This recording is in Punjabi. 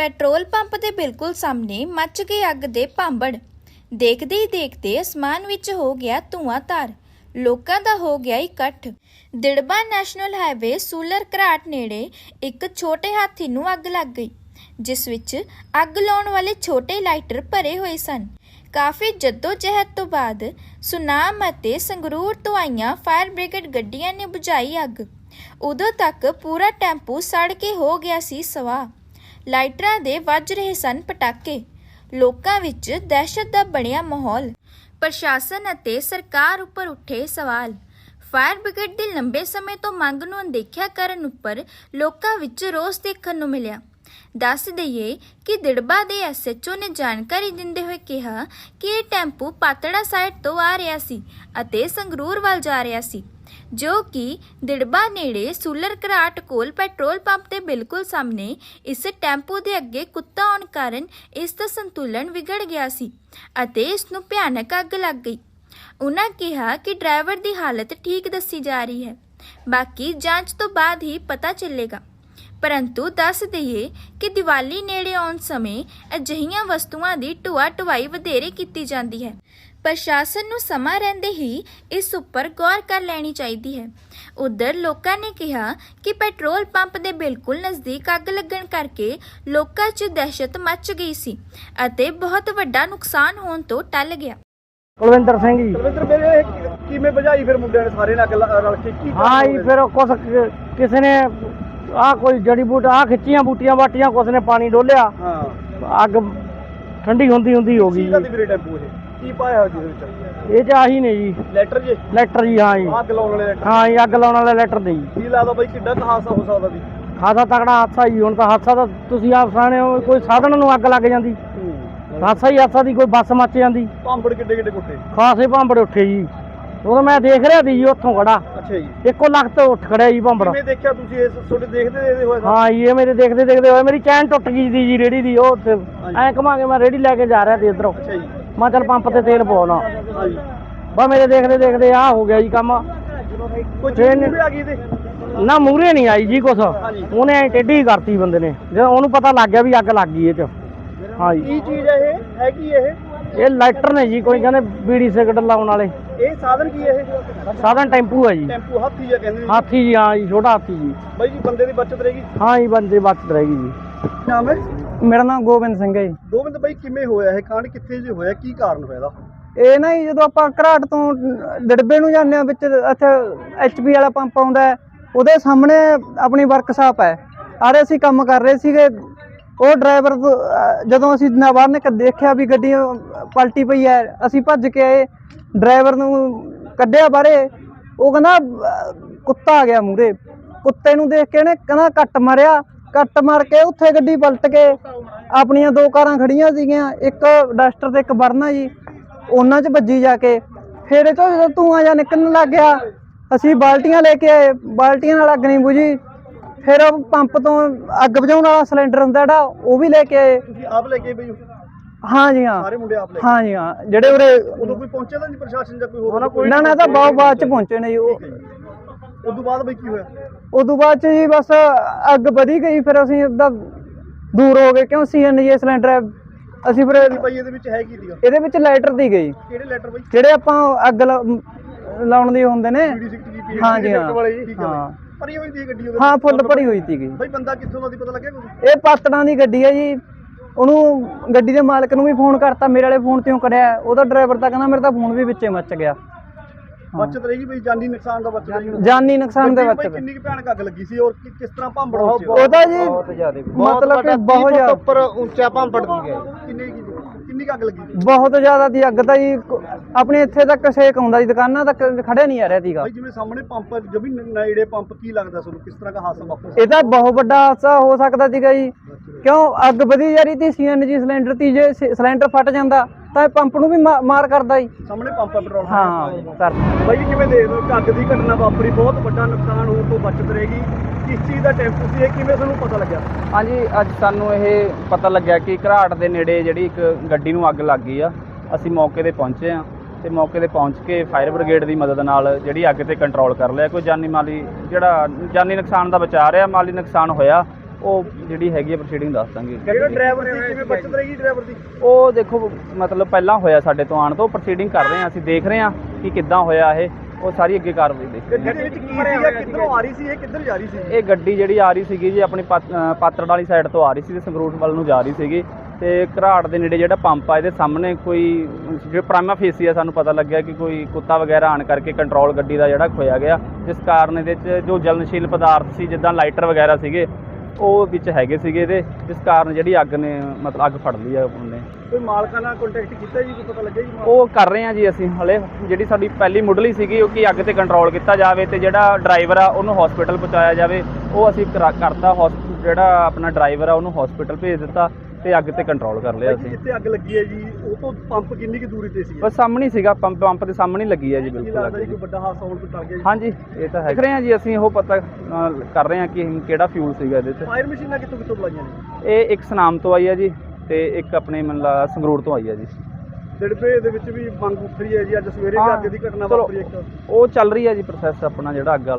ਪੈਟਰੋਲ ਪੰਪ ਦੇ ਬਿਲਕੁਲ ਸਾਹਮਣੇ ਮੱਚ ਗਈ ਅੱਗ ਦੇ ਭਾਂਬੜ। ਦੇਖਦੇ ਹੀ ਦੇਖਦੇ ਅਸਮਾਨ ਵਿੱਚ ਹੋ ਗਿਆ ਧੂਆਂਧਾਰ ਲੋਕਾਂ ਦਾ ਹੋ ਗਿਆ ਇਕੱਠ। ਦਿੜਬਾ ਨੈਸ਼ਨਲ ਹਾਈਵੇ ਸੂਲਰ ਘਰਾਟ ਨੇੜੇ ਇੱਕ ਛੋਟੇ ਹਾਥੀ ਨੂੰ ਅੱਗ ਲੱਗ ਗਈ, ਜਿਸ ਵਿੱਚ ਅੱਗ ਲਾਉਣ ਵਾਲੇ ਛੋਟੇ ਲਾਈਟਰ ਭਰੇ ਹੋਏ ਸਨ। ਕਾਫੀ ਜਹਿਦ ਤੋਂ ਬਾਅਦ ਸੁਨਾਮ ਅਤੇ ਸੰਗਰੂਰ ਤੋਂ ਆਈਆਂ ਫਾਇਰ ਬ੍ਰਿਗੇਡ ਗੱਡੀਆਂ ਨੇ ਬੁਝਾਈ ਅੱਗ। ਉਦੋਂ ਤੱਕ ਪੂਰਾ ਟੈਂਪੂ ਸੜ ਕੇ ਹੋ ਗਿਆ ਸੀ ਸਵਾ ਲਾਈਟਰਾਂ ਦੇ ਵੱਜ ਰਹੇ ਸਨ ਪਟਾਕੇ। ਲੋਕਾਂ ਵਿੱਚ ਦਹਿਸ਼ਤ ਦਾ ਬਣਿਆ ਮਾਹੌਲ। ਪ੍ਰਸ਼ਾਸਨ ਅਤੇ ਸਰਕਾਰ ਉੱਪਰ ਉੱਠੇ ਸਵਾਲ। ਫਾਇਰ ਬ੍ਰਿਗੇਡ ਦੀ ਲੰਬੇ ਸਮੇਂ ਤੋਂ ਮੰਗ ਨੂੰ ਅਣਦੇਖਿਆ ਕਰਨ ਉੱਪਰ ਲੋਕਾਂ ਵਿੱਚ ਰੋਸ ਦੇਖਣ ਨੂੰ ਮਿਲਿਆ। ਦੱਸ ਦਈਏ ਕਿ ਦਿੜਬਾ ਦੇ ਐਸਐਚਓ ਨੇ ਜਾਣਕਾਰੀ ਦਿੰਦੇ ਹੋਏ ਕਿਹਾ ਕਿ ਇਹ ਟੈਂਪੂ ਪਾਤੜਾ ਸਾਈਡ ਤੋਂ ਆ ਰਿਹਾ ਸੀ ਅਤੇ ਸੰਗਰੂਰ ਵੱਲ ਜਾ ਰਿਹਾ ਸੀ। ਜੋ ਕਿ ਦਿੜਬਾ ਨੇੜੇ ਸੂਲਰ ਘਰਾਟ ਕੋਲ ਪੈਟਰੋਲ ਪੰਪ ਦੇ ਬਿਲਕੁਲ ਸਾਹਮਣੇ ਇਸ ਟੈਂਪੂ ਦੇ ਅੱਗੇ ਕੁੱਤਾ ਆਉਣ ਕਾਰਨ ਇਸ ਦਾ ਸੰਤੁਲਨ ਵਿਗੜ ਗਿਆ ਸੀ ਅਤੇ ਇਸ ਨੂੰ ਭਿਆਨਕ ਅੱਗ ਲੱਗ ਗਈ। ਉਹਨਾਂ ਕਿਹਾ ਕਿ ਡਰਾਈਵਰ ਦੀ ਹਾਲਤ ਠੀਕ ਦੱਸੀ ਜਾ ਰਹੀ ਹੈ। ਬਾਕੀ ਜਾਂਚ ਤੋਂ ਬਾਅਦ ਹੀ ਪਤਾ ਚੱਲੇਗਾ। ਪਰੰਤੂ ਦੱਸ ਦਈਏ ਕਿ ਦੀਵਾਲੀ ਨੇੜੇ ਆਉਣ ਸਮੇਂ ਅਜਿਹੀਆਂ ਵਸਤੂਆਂ ਦੀ ਢੁਆ ਢੁਆਈ ਵਧੇਰੇ ਕੀਤੀ ਜਾਂਦੀ ਹੈ। ਪ੍ਰਸ਼ਾਸਨ ਨੂੰ ਸਮਾਂ ਰਹਿੰਦੇ ਹੀ ਇਸ ਉੱਪਰ ਗੌਰ ਕਰ ਲੈਣੀ ਚਾਹੀਦੀ ਹੈ। ਉਧਰ ਲੋਕਾਂ ਨੇ ਕਿਹਾ ਕਿ ਪੈਟਰੋਲ ਪੰਪ ਦੇ ਬਿਲਕੁਲ ਨਜ਼ਦੀਕ ਅੱਗ ਲੱਗਣ ਕਰਕੇ ਲੋਕਾਂ 'ਚ ਦਹਿਸ਼ਤ ਮੱਚ ਗਈ ਸੀ ਅਤੇ ਬਹੁਤ ਵੱਡਾ ਨੁਕਸਾਨ ਹੋਣ ਤੋਂ ਟਲ ਗਿਆ। ਕੁਲਵਿੰਦਰ ਸਿੰਘ ਜੀ। ਰਵਿੰਦਰ ਮੇਰੇ ਕਿਵੇਂ ਭਜਾਈ ਫਿਰ ਮੁੰਡਿਆਂ ਨੇ ਸਾਰੇ ਨਾਲ ਰਲ ਕੇ? ਕੀ ਹਾਂ ਜੀ ਫਿਰ? ਕੁਛ ਕਿਸੇ ਨੇ ਆ ਕੋਈ ਜੜੀ ਬੂਟ ਆ ਖਿੱਚੀਆਂ ਬੂਟੀਆਂ ਬਾਟੀਆਂ ਕੁਛ ਨੇ ਪਾਣੀ ਡੋਲਿਆ। ਹਾਂ। ਅੱਗ ਠੰਡੀ ਹੁੰਦੀ ਹੁੰਦੀ ਹੋ ਗਈ ਕੀ ਦਾ ਜੀ। ਦੀ ਵੀਰੇ ਟੈਂਪੂ ਇਹ? ਕੀ ਪਾਇਆ ਜਿਹਦੇ ਵਿੱਚ? ਇਹ ਚ ਆਹੀ ਨੇ ਜੀ। ਲੈਟਰ ਜੇ? ਲੈਟਰ ਜੀ ਹਾਂ ਜੀ। ਅੱਗ ਲਾਉਣ ਵਾਲੇ ਲੈਟਰ। ਹਾਂ ਜੀ ਅੱਗ ਲਾਉਣ ਵਾਲੇ ਲੈਟਰ ਦੇ ਜੀ। ਕੀ ਲੱਗਦਾ ਬਾਈ ਕਿੱਡਾ ਕੁ ਹਾਦਸਾ ਹੋ ਸਕਦਾ ਸੀ ਖਾਸਾ ਤਕੜਾ ਹਾਦਸਾ ਜੀ ਹੁਣ ਤਾਂ ਹਾਦਸਾ ਤਾਂ ਤੁਸੀਂ ਆਪ ਸਾਣੇ ਹੋ ਕੋਈ ਸਾਧਨ ਨੂੰ ਅੱਗ ਲੱਗ ਜਾਂਦੀ। ਹਾਦਸਾ ਹੀ ਹਾਦਸਾ ਦੀ ਕੋਈ ਬੱਸ ਮੱਚ ਜਾਂਦੀ। ਭਾਂਬੜ ਕਿੱਡੇ ਕਿੱਡੇ ਕੁੱਟੇ ਖਾਸੇ ਭਾਂਬੜ ਉੱਠੇ ਜੀ। ਉਦੋਂ ਮੈਂ ਦੇਖ ਰਿਹਾ ਸੀ ਜੀ ਉੱਥੋਂ ਖੜਾ। ਅੱਛਾ ਜੀ। ਇੱਕੋ ਲੱਖ ਤੋਂ ਉੱਠ ਖੜਿਆ ਜੀ ਭਾਂਬੜ। ਕਿਵੇਂ ਦੇਖਿਆ ਤੁਸੀਂ ਇਸ ਤੁਹਾਡੇ ਦੇਖਦੇ ਦੇਖਦੇ ਹੋਏ ਹਾਂ ਜੀ, ਇਹ ਮੇਰੇ ਦੇਖਦੇ ਦੇਖਦੇ ਹੋਏ ਮੇਰੀ ਚੈਨ ਟੁੱਟ ਗਈ ਸੀ ਜੀ ਰੇੜੀ ਦੀ ਉਹ ਉੱਥੇ ਐਂ ਘੁਮਾ ਕੇ ਮੈਂ ਰੇੜੀ ਲੈ ਕੇ ਜਾ ਰਿਹਾ ਸੀ ਇਧਰੋਂ। ਅੱਛਾ ਜੀ। ਮੈਂ ਚੱਲ ਪੰਪ ਤੇ ਤੇਲ ਜੀ ਬਸ ਮੇਰੇ ਦੇਖਦੇ ਦੇਖਦੇ ਆ ਹੋ ਗਿਆ ਜੀ ਕੰਮ। ਕੋਈ ਫਿਰ ਚੀਜ਼ ਵੀ ਆ ਗਈ ਤੇ ਨਾ ਮੂਰੇ ਨਹੀਂ ਆਈ ਜੀ ਕੁਛ। ਹਾਂਜੀ। ਉਹਨੇ ਐਂ ਟੇਢੀ ਕਰਤੀ ਬੰਦੇ ਨੇ। ਜਦੋਂ ਉਹਨੂੰ ਪਤਾ ਲੱਗ ਗਿਆ ਵੀ ਅੱਗ ਲੱਗ ਗਈ ਇਹ ਚ। ਹਾਂ ਜੀ ਕੀ ਚੀਜ਼ ਹੈ ਇਹ? ਹੈ ਕੀ ਇਹ? ਇਹ ਲਾਈਟਰ ਨੇ ਜੀ ਕੋਈ ਕਹਿੰਦੇ ਬੀੜੀ ਸਿਗਰਟ ਲਾਉਣ ਵਾਲੇ। ਇਹ ਸਾਧਨ ਕੀ ਹੈ ਇਹ? ਸਾਧਨ ਟੈਂਪੂ ਹੈ ਜੀ। ਟੈਂਪੂ ਹਾਥੀ ਜਿਹਾ ਕਹਿੰਦੇ ਹਾਥੀ ਜੀ ਹਾਂ ਜੀ ਛੋਟਾ ਹਾਥੀ ਜੀ। ਬਾਈ ਜੀ ਬੰਦੇ ਦੀ ਬਚਤ ਰਹੇਗੀ। ਹਾਂ ਜੀ ਬੰਦੇ ਬਚਤ ਰਹੇਗੀ ਜੀ। ਨਾਮ ਹੈ? ਮੇਰਾ ਨਾਮ ਗੋਬਿੰਦ ਸਿੰਘ ਹੈ ਜੀ। ਗੋਬਿੰਦ ਬਾਈ ਕਿਵੇਂ ਹੋਇਆ ਇਹ ਕਾਂਡ? ਕਿੱਥੇ ਜੇ ਹੋਇਆ? ਕੀ ਕਾਰਨ ਹੋਇਆ ਇਹਦਾ? ਇਹ ਨਾ ਜੀ ਜਦੋਂ ਆਪਾਂ ਘਰਾਟ ਤੋਂ ਡੜਬੇ ਨੂੰ ਜਾਂਦੇ ਆ ਵਿੱਚ ਇੱਥੇ ਐਚਪੀ ਵਾਲਾ ਪੰਪ ਆਉਂਦਾ ਹੈ ਉਹਦੇ ਸਾਹਮਣੇ ਆਪਣੀ ਵਰਕਸ਼ਾਪ ਹੈ। ਆਰੇ ਅਸੀਂ ਕੰਮ ਕਰ ਰਹੇ ਸੀਗੇ। ਉਹ ਡਰਾਈਵਰ ਜਦੋਂ ਅਸੀਂ ਨਾ ਬਾਹਰ ਨਿਕ ਦੇਖਿਆ ਵੀ ਗੱਡੀ ਪਲਟੀ ਪਈ ਹੈ ਅਸੀਂ ਭੱਜ ਕੇ ਆਏ ਡਰਾਈਵਰ ਨੂੰ ਕੱਢਿਆ ਬਾਹਰੇ। ਉਹ ਕਹਿੰਦਾ ਕੁੱਤਾ ਆ ਗਿਆ ਮੂਰੇ ਕੁੱਤੇ ਨੂੰ ਦੇਖ ਕੇ ਇਹਨੇ ਕਹਿੰਦਾ ਕੱਟ ਮਾਰਿਆ। ਕੱਟ ਮਾਰ ਕੇ ਉੱਥੇ ਗੱਡੀ ਪਲਟ ਕੇ ਆਪਣੀਆਂ ਦੋ ਕਾਰਾਂ ਖੜੀਆਂ ਸੀਗੀਆਂ ਇੱਕ ਡਸਟਰ ਤੇ ਇੱਕ ਵਰਨਾ ਜੀ। ਉਹਨਾਂ 'ਚ ਵੱਜੀ ਜਾ ਕੇ। ਫਿਰ ਇਹ ਤੋਂ ਜਦੋਂ ਧੂੰਆਂ ਜਾਂ ਨਿਕਲਣ ਲੱਗ ਗਿਆ ਅਸੀਂ ਬਾਲਟੀਆਂ ਲੈ ਕੇ ਆਏ। ਬਾਲਟੀਆਂ ਨਾਲ ਅੱਗ ਨਹੀਂ ਬੁਝੀ। ਫਿਰ ਉਹ ਪੰਪ ਤੋਂ ਅੱਗ ਬੁਝਾਉਣ ਵਾਲਾ ਸਿਲੰਡਰ ਹੁੰਦਾ ਜਿਹੜਾ ਉਹ ਵੀ ਲੈ ਕੇ ਆਏ। ਤੁਸੀਂ ਆਪ ਲੈ ਕੇ ਬਈ ਹਾਂ ਜੀ ਹਾਂ। ਸਾਰੇ ਮੁੰਡੇ ਆਪ ਲੈ ਹਾਂ ਜੀ ਹਾਂ। ਜਿਹੜੇ ਉਰੇ ਉਦੋਂ ਕੋਈ ਪਹੁੰਚਿਆ ਤਾਂ ਨਹੀਂ ਪ੍ਰਸ਼ਾਸਨ ਜਾਂ ਕੋਈ ਹੋਰ ਨਾ ਨਾ ਤਾਂ ਬਹੁਤ ਬਾਅਦ ਚ ਪਹੁੰਚੇ ਨੇ ਜੀ ਉਹ। ਉਦੋਂ ਬਾਅਦ ਬਈ ਕੀ ਹੋਇਆ ਉਦੋਂ ਬਾਅਦ ਚ ਜੀ ਬਸ ਅੱਗ ਵਧੀ ਗਈ ਫਿਰ ਅਸੀਂ ਉਹਦਾ ਦੂਰ ਹੋ ਗਏ ਕਿਉਂ ਸੀਐਨਜੀ ਸਿਲੰਡਰ ਹੈ। ਅਸੀਂ ਫਿਰ ਬਾਈ ਇਹਦੇ ਵਿੱਚ ਹੈ ਕੀ ਸੀਗਾ ਇਹਦੇ ਵਿੱਚ ਲਾਈਟਰ ਦੀ ਗਈ ਕਿਹੜੇ ਲੈਟਰ ਬਾਈ ਜਿਹੜੇ ਆਪਾਂ ਅੱਗ ਲਾ- ਲਾਉਣ ਦੇ ਹੁੰਦੇ ਨੇ ਪੀਡੀ 60 ਜੀ ਹਾਂ ਜੀ, ਹਾਂ। ਵਾਲੇ ਜੀ ਠੀਕ ਹੈ ਹਾਂ। ਬਾਈ। ਭਰੀ ਹੋਈ ਸੀ ਗੱਡੀ ਉਹਦੇ ਹਾਂ ਵਿੱਚ? ਫੁੱਲ ਭਰੀ ਹੋਈ ਸੀਗੀ ਬਾਈ ਬੰਦਾ ਕਿੱਥੋਂ ਦਾ ਸੀ ਪਤਾ ਲੱਗਿਆ ਕੁਝ ਇਹ ਪਾਤੜਾਂ ਦੀ ਗੱਡੀ ਹੈ ਜੀ ਉਹਨੂੰ ਗੱਡੀ ਦੇ ਮਾਲਕ ਨੂੰ ਵੀ ਫੋਨ ਕਰਤਾ ਮੇਰੇ ਵਾਲੇ ਫੋਨ ਤੇ ਕਰਿਆ ਉਹਦਾ ਡਰਾਈਵਰ ਤਾਂ ਕਹਿੰਦਾ ਮੇਰਾ ਤਾਂ ਫੋਨ ਵੀ ਵਿੱਚੇ ਮੱਚ ਗਿਆ ਬਚਤ ਰਹੇਗੀ ਬਈ ਜਾਨੀ ਨੁਕਸਾਨ ਦਾ ਬਚਤ ਰਹੇਗੀ ਜਾਨੀ ਨੁਕਸਾਨ ਦੇ ਬਾਈ ਕਿੰਨੀ ਕੁ ਭਿਆਨਕ ਅੱਗ ਲੱਗੀ ਸੀ ਔਰ ਕਿ- ਕਿਸ ਤਰ੍ਹਾਂ ਭੰਬੜ ਉਹਦਾ ਜੀ ਮਤਲਬ ਕਿ ਬਹੁਤ ਜ਼ਿਆਦਾ। ਉੱਪਰ ਉੱਚਾ ਭੰਬੜ ਦੀ ਗਈ ਕਿੰਨੀ ਕੁ- ਕਿੰਨੀ ਕੁ ਅੱਗ ਲੱਗੀ ਸੀ? ਬਹੁਤ ਜ਼ਿਆਦਾ ਦੀ ਅੱਗ ਤਾਂ ਜੀ ਕ- ਆਪਣੇ ਇੱਥੇ ਤੱਕ ਸੇਕ ਆਉਂਦਾ ਜੀ ਦੁਕਾਨਾਂ ਤੱਕ ਖੜਿਆ ਨਹੀਂ ਆ ਰਿਹਾ ਸੀਗਾ। ਬਾਈ ਜਿਵੇਂ ਸਾਹਮਣੇ ਪੰਪ ਜਮੀ ਨੇੜੇ ਪੰਪ ਕੀ ਲੱਗਦਾ ਤੁਹਾਨੂੰ? ਕਿਸ ਤਰ੍ਹਾਂ ਦਾ ਹਾਦਸਾ ਵਾਪਰ ਇਹ ਤਾਂ ਬਹੁਤ ਵੱਡਾ ਹਾਦਸਾ ਹੋ ਸਕਦਾ ਸੀਗਾ ਜੀ। ਕਿਉਂ? ਅੱਗ ਵਧੀ ਜਾ ਰਹੀ ਸੀ ਸੀਐਨਜੀ ਸਿਲੰਡਰ ਤੀ ਜੇ ਸ- ਸਿਲੰਡਰ ਫਟ ਜਾਂਦਾ। ਤਾਂ ਇਹ ਪੰਪ ਨੂੰ ਵੀ ਮਾ- ਮਾਰ ਕਰਦਾ ਜੀ। ਸਾਹਮਣੇ ਪੰਪ ਹੈ ਪੈਟਰੋਲ ਹਾਂ ਕਰ। ਬਾਈ ਜੀ ਕਿਵੇਂ ਦੇਖਦੇ ਹੋ ਕਿ ਅੱਗ ਦੀ ਘਟਨਾ ਵਾਪਰੀ? ਬਹੁਤ ਵੱਡਾ ਨੁਕਸਾਨ ਹੋਣ ਤੋਂ ਬਚਤ ਰਹੇਗੀ। ਕਿਸ ਚੀਜ਼ ਦਾ ਟੈਂਪੂ ਸੀ ਇਹ? ਕਿਵੇਂ ਤੁਹਾਨੂੰ ਪਤਾ ਲੱਗਿਆ? ਹਾਂਜੀ ਅੱਜ ਸਾਨੂੰ ਇਹ ਪਤਾ ਲੱਗਿਆ ਕਿ ਘਰਾਟ ਦੇ ਨੇੜੇ ਜਿਹੜੀ ਇੱਕ ਗੱਡੀ ਨੂੰ ਅੱਗ ਲੱਗ ਗਈ ਆ। ਅਸੀਂ ਮੌਕੇ ਤੇ ਪਹੁੰਚੇ ਆ ਤੇ ਮੌਕੇ ਤੇ ਪਹੁੰਚ ਕੇ ਫਾਇਰ ਬ੍ਰਿਗੇਡ ਦੀ ਮਦਦ ਨਾਲ ਜਿਹੜੀ ਅੱਗ ਤੇ ਕੰਟਰੋਲ ਕਰ ਲਿਆ। ਕੋਈ ਜਾਨੀ ਮਾਲੀ ਜਿਹੜਾ ਜਾਨੀ ਨੁਕਸਾਨ ਦਾ ਬਚਾ ਰਿਹਾ ਮਾਲੀ ਨੁਕਸਾਨ ਹੋਇਆ। ਉਹ ਜਿਹੜੀ ਹੈਗੀ ਹੈ ਪ੍ਰੋਸੀਡਿੰਗ ਦੱਸ ਦਾਂਗੇ। ਜਿਹੜਾ ਡਰਾਈਵਰ ਸੀ? ਕਿਵੇਂ ਬਚਤ ਰਹੇਗੀ ਡਰਾਈਵਰ ਦੀ? ਉਹ ਦੇਖੋ ਮਤਲਬ ਪਹਿਲਾਂ ਹੋਇਆ ਸਾਡੇ ਤੋਂ ਆਣ ਤੋਂ ਪ੍ਰੋਸੀਡਿੰਗ ਕਰ ਰਹੇ ਹਾਂ ਅਸੀਂ ਦੇਖ ਰਹੇ ਹਾਂ ਕਿ ਕਿੱਦਾਂ ਹੋਇਆ ਇਹ ਉਹ ਸਾਰੀ ਅੱਗੇ ਕਾਰਵਾਈ ਦੇਖ। ਰਹੇ ਗੱਡੀ ਵਿੱਚ ਕੀ ਸੀਗਾ ਕਿੱਧਰੋਂ ਆ ਰਹੀ ਸੀ ਇਹ ਕਿੱਧਰ ਜਾ ਰਹੀ ਸੀ? ਹਾਂ। ਇਹ ਗੱਡੀ ਜਿਹੜੀ ਆ ਰਹੀ ਸੀਗੀ ਜੀ ਆਪਣੀ ਪਾਤੜ ਵਾਲੀ ਸਾਈਡ ਤੋਂ ਆ ਰਹੀ ਸੀ ਤੇ ਸੰਗਰੂਰ ਵੱਲ ਨੂੰ ਜਾ ਰਹੀ ਸੀਗੀ। ਤੇ ਘਰਾੜ ਦੇ ਨੇੜੇ ਜਿਹੜਾ ਪੰਪ ਆ ਇਹਦੇ ਸਾਹਮਣੇ ਕੋਈ ਜਿਹੜਾ ਪ੍ਰਾਈਮਾ ਫੇਸੀ ਆ ਸਾਨੂੰ ਪਤਾ ਲੱਗਿਆ ਕਿ ਕੋਈ ਕੁੱਤਾ ਵਗੈਰਾ ਆਣ ਕਰਕੇ ਕੰਟਰੋਲ ਗੱਡੀ ਦਾ ਜਿਹੜਾ ਖੋਇਆ ਗਿਆ। ਜਿਸ ਕਾਰਨ ਇਹਦੇ 'ਚ ਜੋ ਜਲਨਸ਼ੀਲ ਪਦਾਰਥ ਸੀ ਜਿੱਦਾਂ ਲਾਈਟਰ ਵਗੈਰਾ ਸੀਗੇ ਉਹ ਵਿੱਚ ਹੈਗੇ ਸੀਗੇ ਇਹਦੇ ਜਿਸ ਕਾਰਨ ਜਿਹੜੀ ਅੱਗ ਨੇ ਮਤਲਬ ਅੱਗ ਫੜ ਲਈ ਆ ਉਹਨੇ। ਕੋਈ ਮਾਲਕਾਂ ਨਾਲ ਕੰਟੈਕਟ ਕੀਤਾ ਜੀ? ਕੋਈ ਪਤਾ ਲੱਗਿਆ ਜੀ ਉਹ ਕਰ ਰਹੇ ਹਾਂ ਜੀ ਅਸੀਂ ਹਲੇ। ਜਿਹੜੀ ਸਾਡੀ ਪਹਿਲੀ ਮੁੱਢਲੀ ਸੀਗੀ ਉਹ ਕਿ ਅੱਗ ਤੇ ਕੰਟਰੋਲ ਕੀਤਾ ਜਾਵੇ ਤੇ ਜਿਹੜਾ ਡਰਾਈਵਰ ਆ ਉਹਨੂੰ ਹਸਪੀਟਲ ਪਹੁੰਚਾਇਆ ਜਾਵੇ। ਉਹ ਅਸੀਂ ਕਰਾ- ਕਰਤਾ ਹੌਸ- ਜਿਹੜਾ ਆਪਣਾ ਡਰਾਈਵਰ ਆ ਉਹਨੂੰ ਹਸਪੀਟਲ ਭੇਜ ਦਿੱਤਾ। ਤੇ ਅੱਗ ਤੇ ਕੰਟਰੋਲ ਕਰ ਲਿਆ ਅਸੀਂ ਜਿੱਥੇ ਅੱਗ ਲੱਗੀ ਹੈ ਜੀ ਉਹ ਤੋਂ ਪੰਪ ਕਿੰਨੀ ਕੁ ਦੂਰੀ ਤੇ ਸੀ? ਬਸ ਸਾਹਮਣੇ ਹੀ ਸੀਗਾ ਪੰਪ ਪੰਪ ਦੇ ਸਾਹਮਣੇ ਲੱਗੀ ਹੈ ਜੀ ਬਿਲਕੁਲ ਅੱਗ ਕੋਈ ਵੱਡਾ ਹਾਦਸਾ ਹੋਣ ਤੋਂ ਟਲ ਗਿਆ ਜੀ। ਹਾਂਜੀ ਇਹ ਤਾਂ ਹੈ। ਦੇਖ ਰਹੇ ਹਾਂ ਜੀ ਅਸੀਂ ਉਹ ਪਤਾ ਕਰ ਰਹੇ ਹਾਂ ਕਿ ਕਿਹੜਾ ਫਿਊਲ ਸੀਗਾ ਇਹਦੇ 'ਚ ਫਾਇਰ ਮਸ਼ੀਨਾਂ ਕਿੱਥੋਂ ਕਿੱਥੋਂ ਬੁਲਾਈਆਂ ਨੇ? ਇਹ ਇੱਕ ਸਨਾਮ ਤੋਂ ਆਈ ਹੈ ਜੀ ਤੇ ਇੱਕ ਆਪਣੇ ਮਨ ਲਾ ਸੰਗਰੂਰ ਤੋਂ ਆਈ ਹੈ ਜੀ। ਦਿੜਪੇ ਦੇ ਵਿੱਚ ਵੀ ਮੰਗ ਉੱਠ ਰਹੀ ਹੈ ਜੀ ਅੱਜ ਸਵੇਰੇ ਵੀ ਅੱਗ ਦੀ ਘਟਨਾ। ਵਾਪਰੀ ਇੱਕ। ਉਹ ਚੱਲ ਰਹੀ ਹੈ ਜੀ ਪ੍ਰੋਸੈਸ ਆਪਣਾ ਜਿਹੜਾ ਅੱਗ